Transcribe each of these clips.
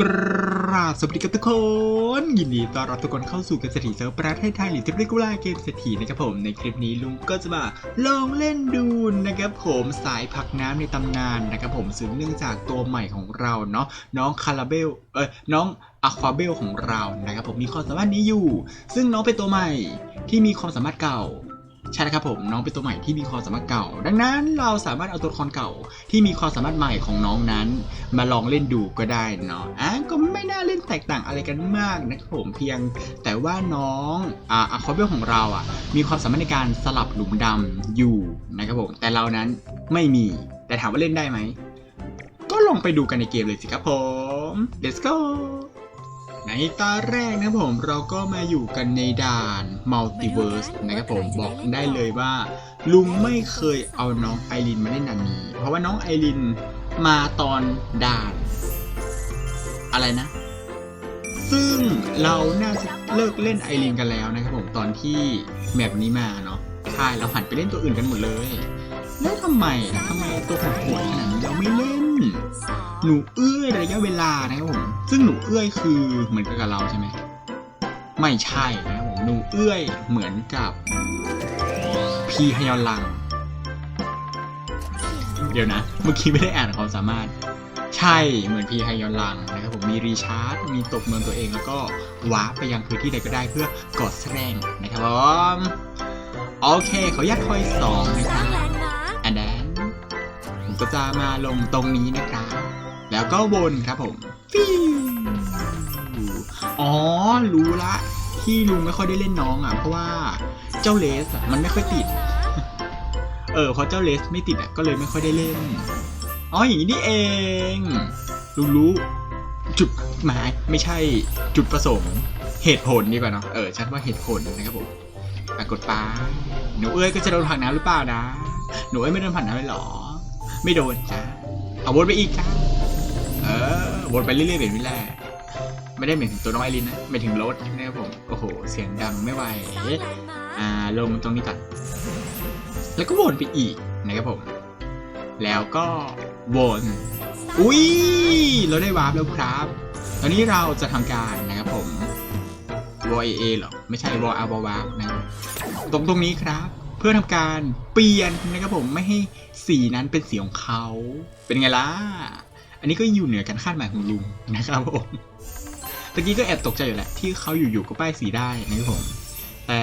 กราบสวัสดีครับทุกคน ยินดีต้อนรับทุกคนเข้าสู่เกมเศรษฐีเซิร์ฟประเทศไทยหรือที่เรียกว่าเกมเศรษฐีนะครับผมในคลิปนี้ลุงก็จะมาลองเล่นดูนะครับผมสายผักน้ำในตำนานนะครับผมซึ่งเนื่องจากตัวใหม่ของเราเนาะน้องคาราเบลเอ้ยน้องอะควาเบลของเรานะครับผมมีความสามารถนี้อยู่ ซึ่งน้องเป็นตัวใหม่ที่มีความสามารถเก่า ใช่แล้วครับผมน้องเป็นตัวใหม่ที่มีความสามารถเก่า ดังนั้นเราสามารถเอาตัวละครเก่าที่มีความสามารถใหม่ของน้องนั้น มาลองเล่นดูก็ได้เนาะอะก็ไม่น่าเล่นแตกต่างอะไรกันมากนะครับผมเพียง แต่ว่าน้องอ่าอะคอเบลของเราอะ มีความสามารถในการสลับหลุมดำอยู่นะครับผมแต่เรานั้นไม่มีแต่ถามว่าเล่นได้ไหมก็ลองไปดูกันในเกมเลยสิครับผม let's go ในตาแรกนะครับผมเราก็มาอยู่กันในด่าน Multiverse นะครับผมบอกได้เลยว่า ลุงไม่เคยเอาน้องไอรินมาเล่นด่านนี้ เพราะว่าน้องไอรินมาตอนด่าน อะไรนะ ซึ่งเราน่าจะเลิกเล่นไอรินกันแล้วนะครับผมตอนที่แมปนี้มาเนาะใช่เราหันไปเล่นตัวอื่นกันหมดเลย แล้วทำไมทำไมตัวของโหดขนาดนี้เราไม่เล่น หนูเอื้อยระยะเวลานะครับผม ซึ่งหนูเอื้อยคือเหมือนกับเราใช่ไหม ไม่ใช่นะครับผม หนูเอื้อยเหมือนกับพีฮยอนลัง เดี๋ยวนะ เมื่อกี้ไม่ได้อ่านความสามารถ ใช่ เหมือนพีฮยอนลังนะครับผม มีรีชาร์จ มีตกเมืองตัวเองแล้วก็วาร์ปไปยังพื้นที่ใดก็ได้เพื่อกดแสดงนะครับผม โอเคขออนุญาตคอยสองนะครับอันนั้นผม ก็จะมาลงตรงนี้นะครับ แล้วก็วนครับผมฟิวอ๋อ รู้ละที่ลุงไม่ค่อยได้เล่นน้องอะ เพราะว่าเจ้าเลสอะมันไม่ค่อยติด เออเพราะเจ้าเลสไม่ติดอะก็เลยไม่ค่อยได้เล่น อ๋ออย่างนี้นี่เอง ลุงรู้ จุดหมายไม่ใช่จุดประสงค์ เหตุผลดีกว่าเนาะ เออชัดว่าเหตุผลนะครับผมปรากฏป้าหนูเอ้ยก็จะโดนผักน้ำหรือเปล่านะ หนูเอ้ยไม่โดนผักน้ำเลยหรอ ไม่โดนจ้าเอาวนไปอีกจ้าเออวนไปเรื่อยๆแบบนี้แหละไม่ได้หมายถึงตัวน้องไอรินนะหมายถึงรถนะครับผมโอ้โหเสียงดังไม่ไหวอ่าลงตรงนี้ก่อนแล้วก็วนไปอีกนะครับผม แล้วก็วนอุ้ยเราได้วาร์ปแล้วครับ ตอนนี้เราจะทำการนะครับผมวอเอเหรอไม่ใช่วออาบวาร์ปนะตรงตรงนี้ครับ พื่อทำการเปลี่ยนนะครับผมไม่ให้สีนั้นเป็นสีของเขาเป็นไงล่ะ อันนี้ก็อยู่เหนือการคาดหมายของลุงนะครับผมตะกี้ก็แอบตกใจอยู่แหละที่เขาอยู่ๆก็ป้ายสีได้นะครับผม แต่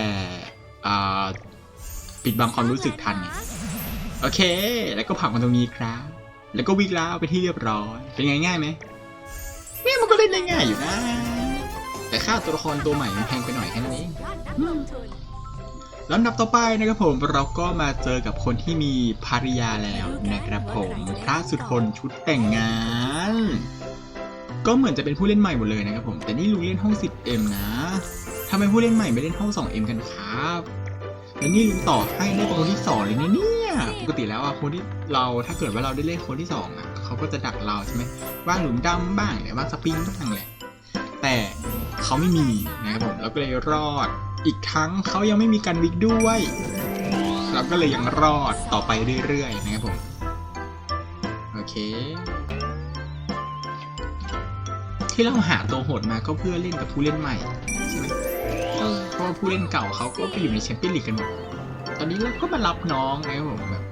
ปิดบังความรู้สึกทันโอเค แล้วก็ผักมาตรงนี้ครับ แล้วก็วิ่งแล้วไปที่เรียบร้อย เป็นไงง่ายไหมเนี่ยมันก็เล่นได้ง่ายอยู่นะ แต่ค่าตัวละครตัวใหม่มันแพงไปหน่อยแค่นั้นเอง ลำดับต่อไปนะครับผมเราก็มาเจอกับคนที่มีภรรยาแล้วนะครับผมพระสุทนชุดแต่งงาน ก็เหมือนจะเป็นผู้เล่นใหม่หมดเลยนะครับผมแต่นี่ลุงเล่นห้อง 10M นะทำไมผู้เล่นใหม่ไม่เล่นห้อง 2M กันครับแล้วนี่ลุงต่อให้ได้เป็นคนที่สองเลยนะเนี่ยปกติแล้วอะคนที่เราถ้าเกิดว่าเราได้เล่นคนที่สองอะเขาก็จะดักเราใช่ไหมว่างหลุมดำบ้างหรือว่างสปริงบ้างแหละแต่เขาไม่มีนะครับผมเราก็เลยรอด อีกทั้งเขายังไม่มีการวิกด้วย เราก็เลยยังรอดต่อไปเรื่อยๆนะครับผม โอเค ที่เราหาตัวโหดมาก็เพื่อเล่นกับผู้เล่นใหม่ใช่ไหมเพราะว่าผู้เล่นเก่าเขาก็ไปอยู่ในแชมเปี้ยนลีกกันหมด ตอนนี้เราก็มารับน้องนะครับผมแบบ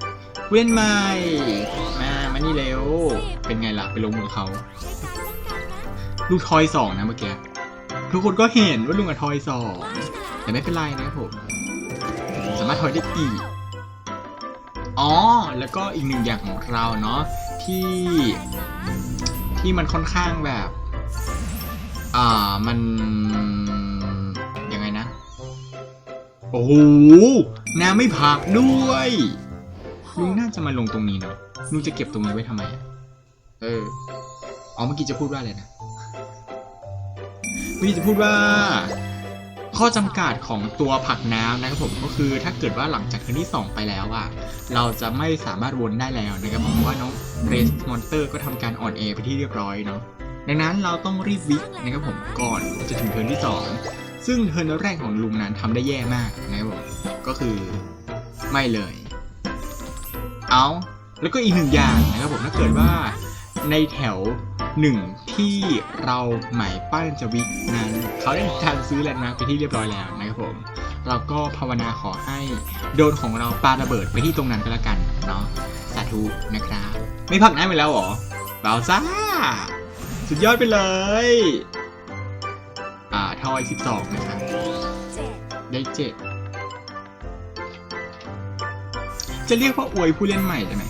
ผู้เล่นใหม่ มามานี่เร็ว เป็นไงล่ะไปลงมือเขาลูกทอยสองนะเมื่อกี้ทุกคนก็เห็นว่าลุงกับทอยสอง แต่ไม่เป็นไรนะครับผม สามารถทอยได้อีก อ๋อ แล้วก็อีกหนึ่งอย่างของเราเนาะที่ ที่มันค่อนข้างแบบ อ่า มัน ยังไงนะ โอ้โห น้ำไม่ผักด้วย ลุงน่าจะมาลงตรงนี้เนาะลุงจะเก็บตรงนี้ไว้ทำไมอะเอออ๋อเมื่อกี้จะพูดว่าอะไรนะพี่จะพูดว่า ข้อจำกัดของตัวผักน้ำนะครับผมก็คือถ้าเกิดว่าหลังจากเทิร์นที่ 2 ไปแล้วอะเราจะไม่สามารถวนได้แล้วนะครับผมเพราะว่าน้องเรสมอนเตอร์ก็ทำการอ่อนแอไปที่เรียบร้อยเนาะดังนั้นเราต้องรีบวิกนะครับผมก่อนจะถึงเทิร์นที่ 2 ซึ่งเทิร์นแรกของลุงนั้นทำได้แย่มากนะครับผมก็คือไม่เลย เอาแล้วก็อีกหนึ่งอย่างนะครับผมถ้าเกิดว่า ในแถวหนึ่งที่เราหมายปั้นจะวิกนั้นเขาได้ทำซื้อแลนด์มาร์คไปที่เรียบร้อยแล้วนะครับผมเราก็ภาวนาขอให้โดนของเราปาระเบิดไปที่ตรงนั้นก็แล้วกันเนาะสาธุนะครับ ไม่พักน้ำไปแล้วหรอเปล่าซ่า สุดยอดไปเลย อ่าทอย 12 นะครับได้เจ็ดจะเรียกว่าอวยผู้เล่นใหม่ได้ไหม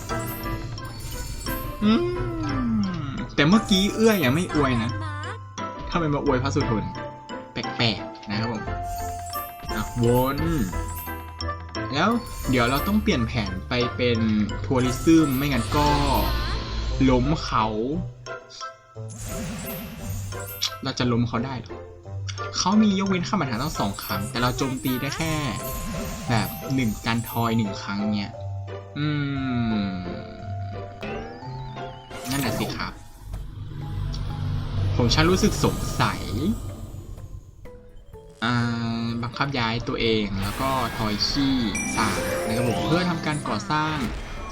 อืม แต่เมื่อกี้เอื้อยังไม่อวยนะมาร์คทำไมมาอวยพระสุทนแปลกๆนะครับผมอะวนแล้วเดี๋ยวเราต้องเปลี่ยนแผนไปเป็นทัวริซึมไม่งั้นก็ล้มเขา เราจะล้มเขาได้เหรอเขามียกเว้นข้ามปัญหาตั้งสองครั้ง แต่เราโจมตีได้แค่ แบบหนึ่งการทอยหนึ่งครั้งเนี่ย อืม นั่นแหละสิครับ ผมชันรู้สึกสงสัยอ่าบังคับย้ายตัวเองแล้วก็ทอยขี้สามนะครับผมเพื่อทำการก่อสร้าง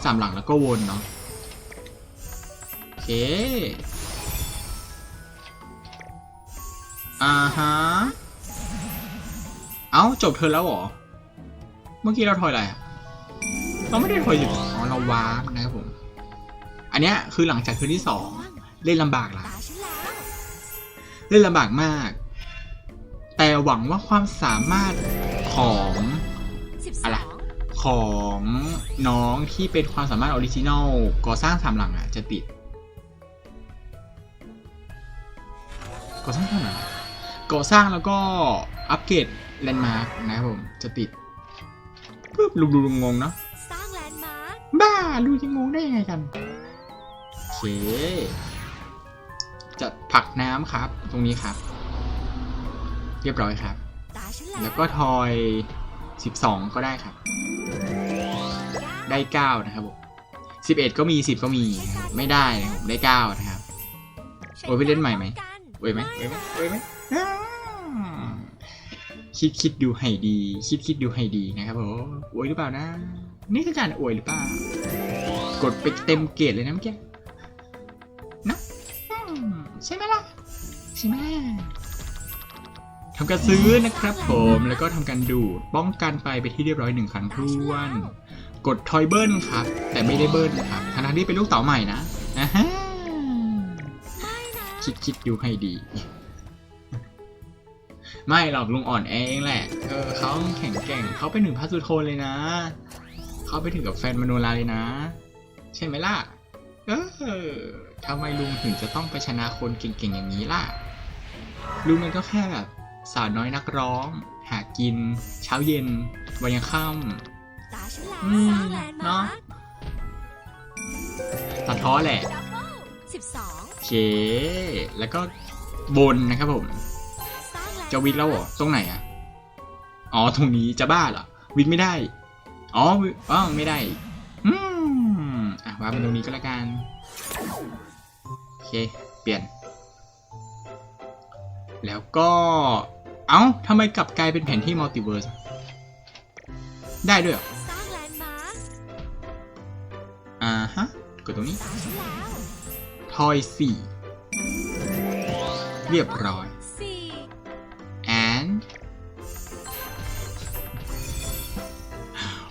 สามหลังแล้วก็วนเนาะโอเคอ่าฮะเอ้าจบเธอแล้วเหรอ เมื่อกี้เราทอยอะไรเราไม่ได้ทอยสิบอ๋อเราวาร์ปนะครับผม อันเนี้ยคือหลังจากคืนที่สองเล่นลำบากละ เล่นลำบากมาก แต่หวังว่าความสามารถของสิบสอะไรองของน้องที่เป็นความสามารถออริจินอลก่อสร้างสามหลังอะ จะติดก่อสร้างสามหลังก่อสร้างแล้วก็อัปเกรดแลนด์มาร์กนะครับผม จะติดปึ๊บลุงดูลุงงงเนาะสร้างแลนด์มาร์คบ้าลูกจะงงได้ยังไงกันโอเค จะผลักน้ำครับ ตรงนี้ครับ เรียบร้อยครับตาฉันแล้วแล้วก็ทอย 12 ก็ได้ครับ ได้ 9 นะครับผม11 ก็มี 10 ก็มีนะครับไม่ได้นะครับผมได้ 9 นะครับ โอ้ยไปเล่นใหม่ไหมเว้ยไหมเว้ยไหมเว้ยไหมอ้าวคิดคิดดูให้ดี คิดคิดดูให้ดีนะครับผมอวยหรือเปล่านะ นี่คือการอวยหรือเปล่า กดไปเต็มเกรดเลยนะเมื่อกี้ ใช่ไหมทำการซื้อนะครับผมแล้วก็ทำการดูดป้องกันไปไปที่เรียบร้อยหนึ่งครั้งท้วน กดทอยเบิลครับ แต่ไม่ได้เบิลครับทั้งๆที่เป็นลูกเต๋าใหม่นะอ่าฮะไม่นะคิดคิดดูให้ดี ไม่หรอกลุงอ่อนแอเองแหละ เออเขาแข็งแกร่งเขาเป็นหนึ่งพัสุโทนเลยนะ เขาไปถึงกับแฟนมโนราเลยนะ ใช่ไหมล่ะ เออทำไมลุงถึงจะต้องไปชนะคนเก่งๆอย่างนี้ล่ะ ลุงมันก็แค่แบบสาวน้อยนักร้อง หากิน เช้าเย็น วันยังค่ตาฉันแล้วอืมสร้างแลนด์เนมาอะร์คำตัดท้อแหละดับเบิลสิบสองโอเค แล้วก็บนนะครับผมสร้างแลนด์จะวิกแล้วเหรอ ตรงไหนอะ อ๋อ ตรงนี้จะบ้าเหรอ วิกไม่ได้ อ๋อวิอ๋อไม่ได้ อืมอะวางเป็นตรงนี้ก็แล้วกัน โอเค เปลี่ยน แล้วก็เอ้าทำไมกลับกลายเป็นแผนที่มัลติเวิร์สได้ด้วยเหรอสร้างแลนด์มาร์คอ่าฮะกดตรงนี้ทอยสี่เรียบร้อย and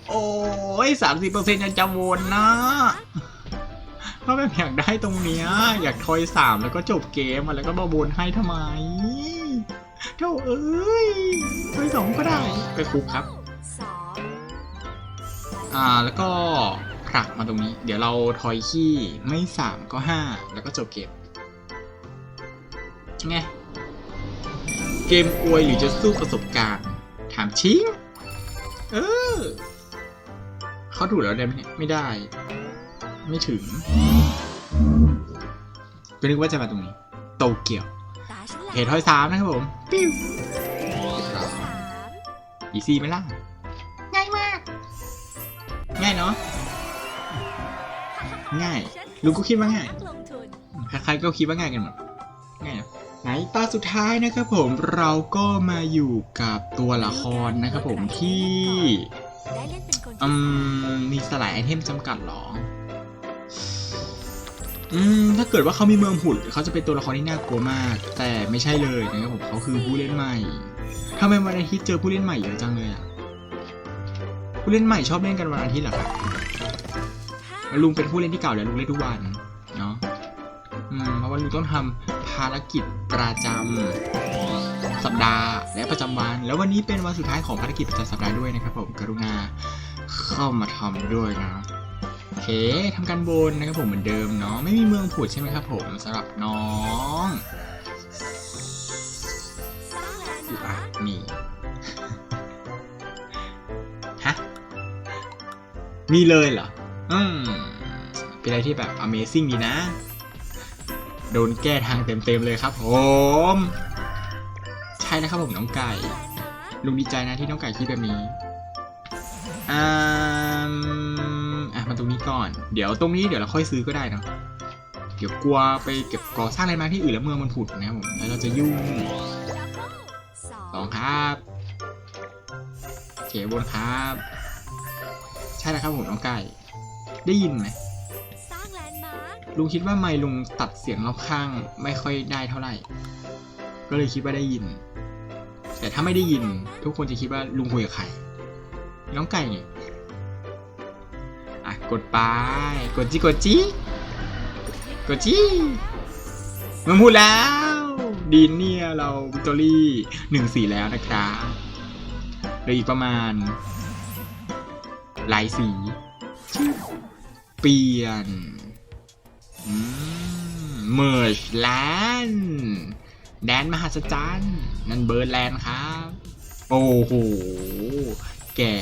โอ้ยสามสิบเปอร์เซ็นต์จะวนนะ เพราะแบบอยากได้ตรงเนี้ยอยากทอยสามแล้วก็จบเกมอะแล้วก็มาวนให้ทำไมเจ้าเอ้ยทอยสองก็ได้ไปคุกครับสองอ่าแล้วก็ผลักมาตรงนี้ เดี๋ยวเราทอยขี้ไม่สามก็ห้าแล้วก็จบเกมไงเกมอวยหรือจะสู้ประสบการณ์ ถามชิงเออเขาถูกแล้วได้ไหมเนี่ยไม่ได้ ไม่ถึงก็นึกว่าจะมาตรงนี้ โตเกียวตาฉันแล้วเพทอยสามนะครับผม ปิ้วสามอีซี่ไหมล่ะ ง่ายมาก ง่ายเนาะ ง่าย ลุงก็คิดว่าง่ายลงทุนใครๆก็คิดว่าง่ายกันหมด ง่ายนะไหนตาสุดท้ายนะครับผม เราก็มาอยู่กับตัวละครนะครับผมที่ได้เล่นเป็นคนอืที่มมีสลายไอเทมจำกัดเหรอ อืมถ้าเกิดว่าเขามีเมืองผุดเขาจะเป็นตัวละครที่น่ากลัวมาก แต่ไม่ใช่เลยนะครับผมเขาคือผู้เล่นใหม่ทำไมวันอาทิตย์เจอผู้เล่นใหม่เยอะจังเลยอะผู้เล่นใหม่ชอบเล่นกันวันอาทิตย์เหรอครับลุงเป็นผู้เล่นที่เก่าแล้วลุงเล่นทุกวันเนาะอืมเพราะว่าลุงต้องทำภารกิจประจำสัปดาห์และประจำวัน แล้ววันนี้เป็นวันสุดท้ายของภารกิจประจำสัปดาห์ด้วยนะครับผมกรุณาเข้ามาทำด้วยนะ อเคทำการบนนะครับผมเหมือนเดิมเนาะไม่มีเมืองผุดใช่ไหมครับผมสำหรับน้องสร้างแลนด์อะมาร์คนี่ฮะมีเลยเหรออืมเป็นอะไรที่แบบ Amazing ดีนะ โดนแก้ทางเต็มๆเลยครับผม ใช่แล้วครับผมน้องไก่แลนด์มาร์คลุงดีใจนะที่น้องไก่คิดแบบนี้ อ่าอะมา ตรงนี้ก่อน เดี๋ยวตรงนี้เดี๋ยวเราค่อยซื้อก็ได้เนะเดี๋ยวกลัวไปเก็บก่อสร้างอะไรมาที่อื่นแล้วเมืองมันผุดนะครับผมแล้วเราจะยุ่งสองครับเขบนครับ ใช่แล้วครับผมน้องไก่ ได้ยินไหมสร้างแลนด์มาร์คลุงคิดว่าไม่ลุงตัดเสียงรอบข้างไม่ค่อยได้เท่าไหร่ ก็เลยคิดว่าได้ยิน แต่ถ้าไม่ได้ยินทุกคนจะคิดว่าลุงคุยกับใครน้องไก่ไงอะ กดไปกดจีกดจีกดจีมันพูดแล้ว ดีเนี่ยเราวิกตอรี่หนึ่งสี่แล้วนะครับเหลืออีกประมาณ หลายสี เปลี่ยนเมอร์ชแลนด์แดนมหัศจรรย์ นั่นเบิร์ดแลนด์ครับ โอ้โห แก่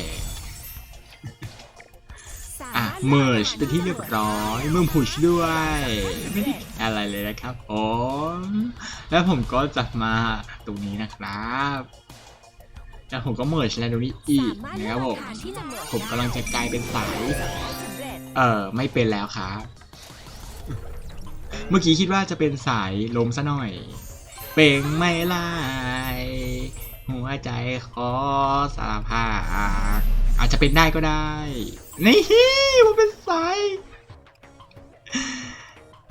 เมอร์ชเป็นที่เรียบร้อยเมืองพุชด้วยไม่ได้อะไรเลยนะครับผมแล้วผมก็จะมาตรงนี้นะครับแล้วผมก็เมอร์ชแลนด์ตรงนี้อีกนะครับผมผมกำลังจะกลายเป็นสายเออไม่เป็นแล้วครับเมื่อกี้คิดว่าจะเป็นสายลมซะหน่อย เป่งไม่ลายหัวใจขอสารภาพ อาจจะเป็นได้ก็ได้ นี่มันเป็นสาย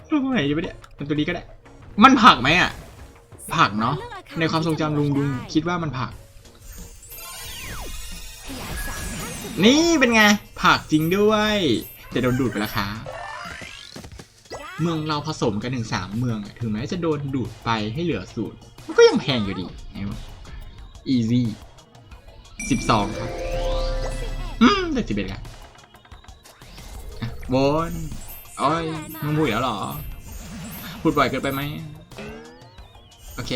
ตรงไหนจะไปะเนี่ยมันตัวนี้ก็ได้ มันผักไหมอะ ผักเนาะ ในความทรงจำลุงลุงคิดว่ามันผัก นี่เป็นไง ผักจริงด้วย แต่โดนดูดไปแล้วครับเมืองเราผสมกันถึงสามเมืองถึงแม้จะโดนดูดไปให้เหลือศูนย์มันก็ยังแพงอยู่ดีไงวะ easy สิบสองครับ อืมได้สิบเอ็ดครับอะบนโอ้ยมึงพูดอีกแล้วเหรอ พูดบ่อยเกินไปไหมโอเค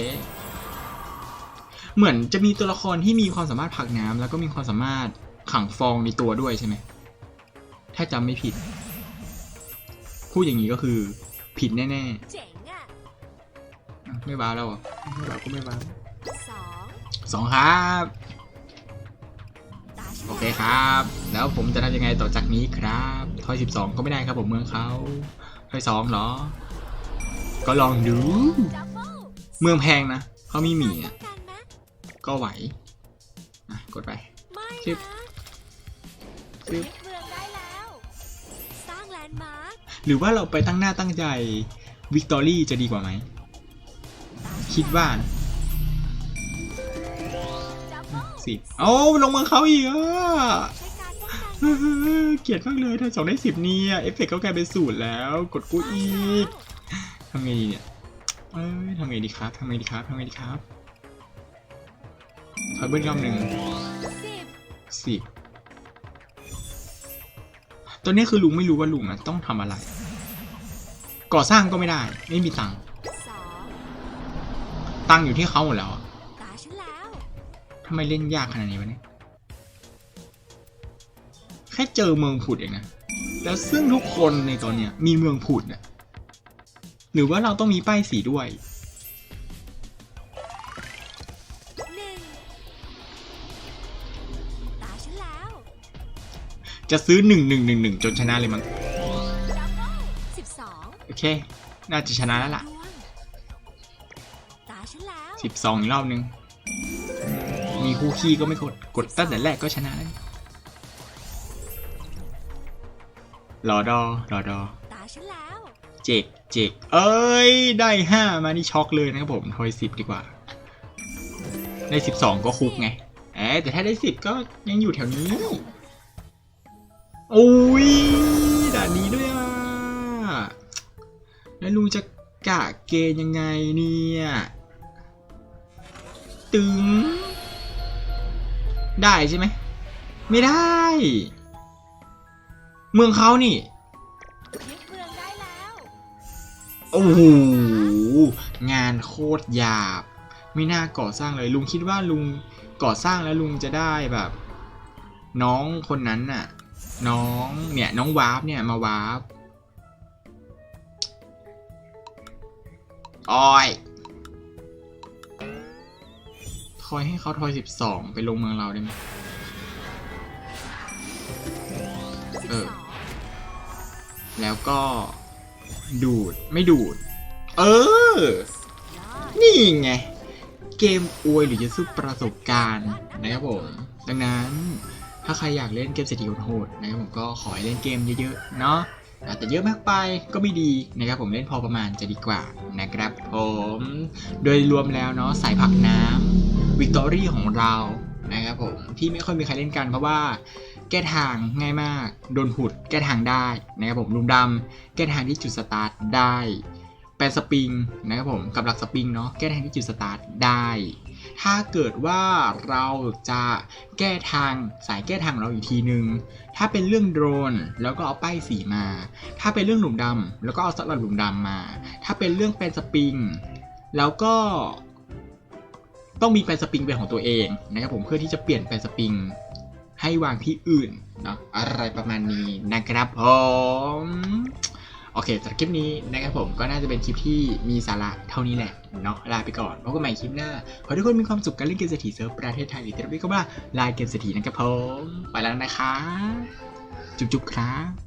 เหมือนจะมีตัวละครที่มีความสามารถผลักน้ำแล้วก็มีความสามารถขังฟองในตัวด้วยใช่ไหม ถ้าจำไม่ผิด พูดอย่างนี้ก็คือ ผิดแน่เจ๋งอะๆอะไม่ว้าวแล้วเหรอะไม่ว้าวก็ไม่ว้าวสองสองครับตาฉัน โอเคครับ แล้วผมจะทำยังไงต่อจากนี้ครับทอยสิบสองก็ไม่ได้ครับผมเมืองเขาทอยสองเหรอ ก็ลองดูดับเบิลเมืองแพงนะเขามีหมีอะต้องการไหมก็ไหวอะกดไปไม่ชิบนะชิบยึดเมืองได้แล้วสร้างแลนด์มาร์คหรือว่าเราไปตั้งหน้าตั้งใจวิกตอรี่จะดีกว่าไหม คิดว่านะ ดับเบิลสิโอ้าลงมือเขาอีกอะเกลียดมากเลยถ้าสองได้สิบเนี่ยเอฟเฟกต์ก็กลายเป็นศูนย์แล้ว กดกูอีกทำไงดีเนี่ยเอ้ยทำไงดีครับทำไงดีครับทำไงดีครับถอยเบิ้ลรอบหนึ่งสิบตอนนี้คือลุงไม่รู้ว่าลุงอะต้องทำอะไร ก่อสร้างก็ไม่ได้ ไม่มีตังค์ตังค์อยู่ที่เขาหมดแล้ว ทำไมเล่นยากขนาดนี้วะเนี่ย แค่เจอเมืองผุดเองนะ แล้วซึ่งทุกคนในตอนเนี้ยมีเมืองผุดอะหรือว่าเราต้องมีป้ายสีด้วย จะซื้อหนึ่งหนึ่งหนึ่งหนึ่งจนชนะเลยมั้งโอเค น่าจะชนะแล้วล่ะสิบสองอีกรอบนึง มีคู่ขี้ก็ไม่กด กดตั้งแต่แรกก็ชนะแล้วรอดอรอดอตาฉันแล้วเจกเจกเอ้ย ได้ห้ามานี่ช็อกเลยนะครับผมทอยสิบดีกว่า ได้สิบสองก็คุกไงเอ๊แต่ถ้าได้สิบก็ยังอยู่แถวนี้โอ้ยด่านนี้ด้วยอะแล้วลุงจะกะเกณฑ์ยังไงเนี่ย ตึง ได้ใช่ไหม ไม่ได้ เมืองเขานี่ยึดเมืองได้แล้ว โอ้โหงานโคตรหยาบ ไม่น่าก่อสร้างเลยลุงคิดว่าลุงก่อสร้างแล้วลุงจะได้แบบ น้องคนนั้นน่ะ น้องเนี่ยน้องวาร์ปเนี่ยมาวาร์ปออย ทอยให้เขาทอยสิบสองไปลงเมืองเราได้ไหมเออ แล้วก็ดูดไม่ดูด เออ นี่ไง เกมอวยหรือจะสู้ประสบการณ์นะครับผม ดังนั้นถ้าใครอยากเล่นเกมเศรษฐีโหดนะครับผมก็ขอให้เล่นเกมเยอะๆเนาะอะแต่เยอะมากไปก็ไม่ดีนะครับผมเล่นพอประมาณจะดีกว่านะครับผม โดยรวมแล้วเนาะสายผักน้ำ วิกตอรี่ของเรานะครับผมที่ไม่ค่อยมีใครเล่นกันเพราะว่าแก้ทางง่ายมาก โดนหุด แก้ทางได้นะครับผมลุมดำแก้ทางที่จุดสตาร์ทได้แปลสปริงนะครับผมกับหลักสปริงเนาะแก้ทางที่จุดสตาร์ทได้ ถ้าเกิดว่าเราจะแก้ทางสายแก้ทางเราอีกทีนึง ถ้าเป็นเรื่องโดรนแล้วก็เอาป้ายสีมา ถ้าเป็นเรื่องหลุมดำแล้วก็เอาสลัดหลุมดำมา ถ้าเป็นเรื่องแปลสปริง แล้วก็ ต้องมีแปลสปริงเป็นของตัวเองนะครับผมเพื่อที่จะเปลี่ยนแปลสปริงให้วางที่อื่นเนาะอะไรประมาณนี้นะครับผมโอเคสำหรับคลิปนี้นะครับผมก็น่าจะเป็นคลิปที่มีสาระเท่านี้แหละเนาะลาไปก่อนพบกันใหม่คลิปหน้า ขอทุกคนมีความสุขการเล่นเกมเศรษฐีเซิร์ฟประเทศไทยหรือที่เรียกันว่าลายเกมเศรษฐีนะครับผมไปแล้วนะคะ จุ๊บๆครับ